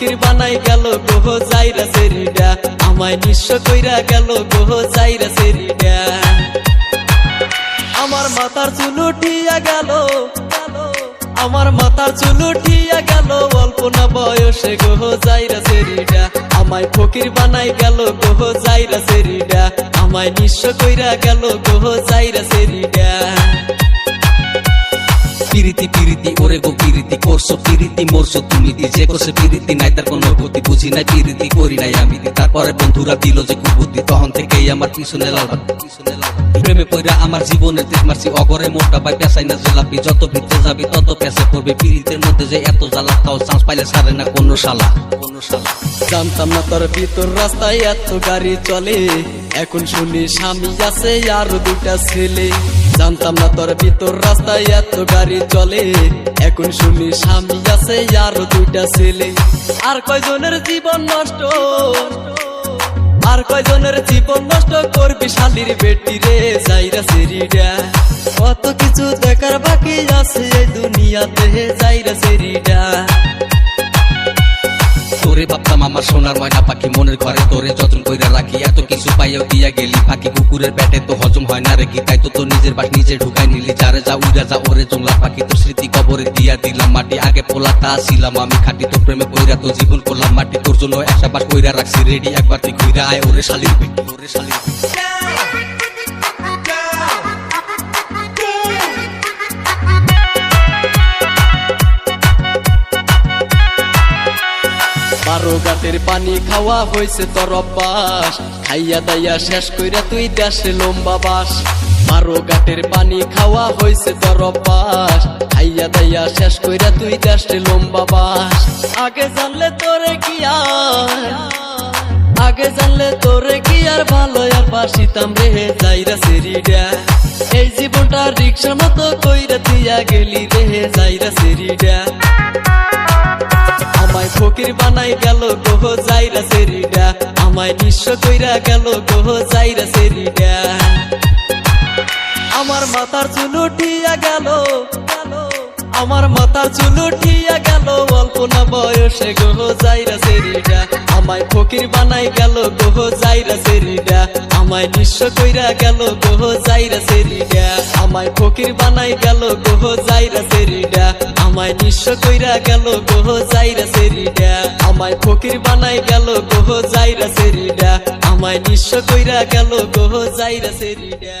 ফকির বানাই গেল গোহ যাইরা সেরিডা। আমায় নিঃস্ব কইরা গেল গোহ যাইরা সেরিডা। আমার মাথার চুল উঠিয়া গেল। আমার মাথার চুল উঠিয়া গেল। অল্প না বয়সে গোহ যাইরা সেরিডা। আমায় ফকির বানাই গেল গোহ যাইরা সেরিডা। আমায় নিঃস্ব কইরা গেল গোহ যাইরা সেরিডা। পিরিতি পিরিতি, ওরে গো পিরিতি, করছ পিরিতি, মরছো তুমি দি যে করছে পিরিতি, নাই তার কোনো গতি বুঝি নাই পিরিতি, করি নাই আমি দি তারপরে বন্ধুরা দিল যে কুবুদ্ধি তখন থেকেই আমার পিছনে লাল পিছনে লাল প্রেমে পইরা আমার জীবনের দিক মারছি, অগরে মোটা পাই পেশাই না জেলাপি, যত ভিতরে যাবি তত পেশা করবে পিরিতের মধ্যে যে এত জ্বালা, তাও চান্স পাইলে সারে না কোনো শালা। কোনো শালা জানতাম না তোর ভিতর রাস্তায় এত গাড়ি চলে। এখন শুনি স্বামী আছে আর দুটা ছেলে। জানতাম না তোর ভিতর রাস্তায় এত গাড়ি চলে। এখন শুনি স্বামী আছে আর দুইটা ছেলে। আর কয়জনের জীবন নষ্ট? আর কয়জনের জীবন নষ্ট করবি শালির বেটি রে যাইরা সেরিডা। কত কিছু দেখার বাকি আছে এই দুনিয়াতে যাইরা সেরিডা। তোরে ভাবতাম আমার সোনার ময়না পাখি মনের ঘরে তোরে যত্ন কইরা রাখি, এত কিছু পাইয়াও দিয়া গেলি। পাখি কুকুরের পেটে তো হজম হয় না রে কি? তাই তো তোর নিজের বাস নিজে ঢুকাই নিলি। যারে যা উড়া যা, ওরে জংলা পাখি তোর স্মৃতি কবরে দিয়া দিলাম মাটি। আগে পোলাটা ছিলাম, আমি খাটি তোর প্রেমে কইরা তো জীবন করলাম মাটি। তোর জন্য একটা বাস কইরা রাখছি রেডি একবার তুই কইরা আয়, ওরে শালির ওরে শালির বারো গাটের পানি খাওয়া হয়েছে তোর অভ্যাস। খাইয়া দাইয়া শেষ কইরা তুই দেশে লম্বা বাস। বারো গাটের পানি খাওয়া হয়েছে তোর অভ্যাস। খাইয়া দাইয়া শেষ কইরা তুই দেশে লম্বা বাস। আগে জানলে তোরে কি আগে জানলে তোরে কি আর? ভালো আর বাসিতাম রে, যাইরা সেরিডা এই জীবনটা রিক্সার মতো কইরা দিয়া গেলি রে, যাইরা সেরিডা ফকির বানাই গেল গোহ যাইরা সেরিডা। আমায় নিঃস্ব কইরা গেল গোহ যাইরা সেরিডা। আমার মাথার চুল উঠিয়া গেল। আমার মাথার চুল উঠিয়া গেল। অল্প না বয়সে গোহ যাইরা সেরিডা। আমায় ফকির বানাই গেল গোহ যাইরা সেরিডা। আমায় নিঃস্ব কইরা গেল গোহ যাইরা সেরিডা। আমায় ফকির বানাই গেল গোহ যাইরা সেরিডা। আমায় নিঃস্ব কইরা গেল গোহ যাইরা সেরিডা। আমায় ফকির বানাই গেল গোহ যাইরা সেরিডা। আমায় নিঃস্ব কইরা গেল গোহ যাইরা সেরিডা।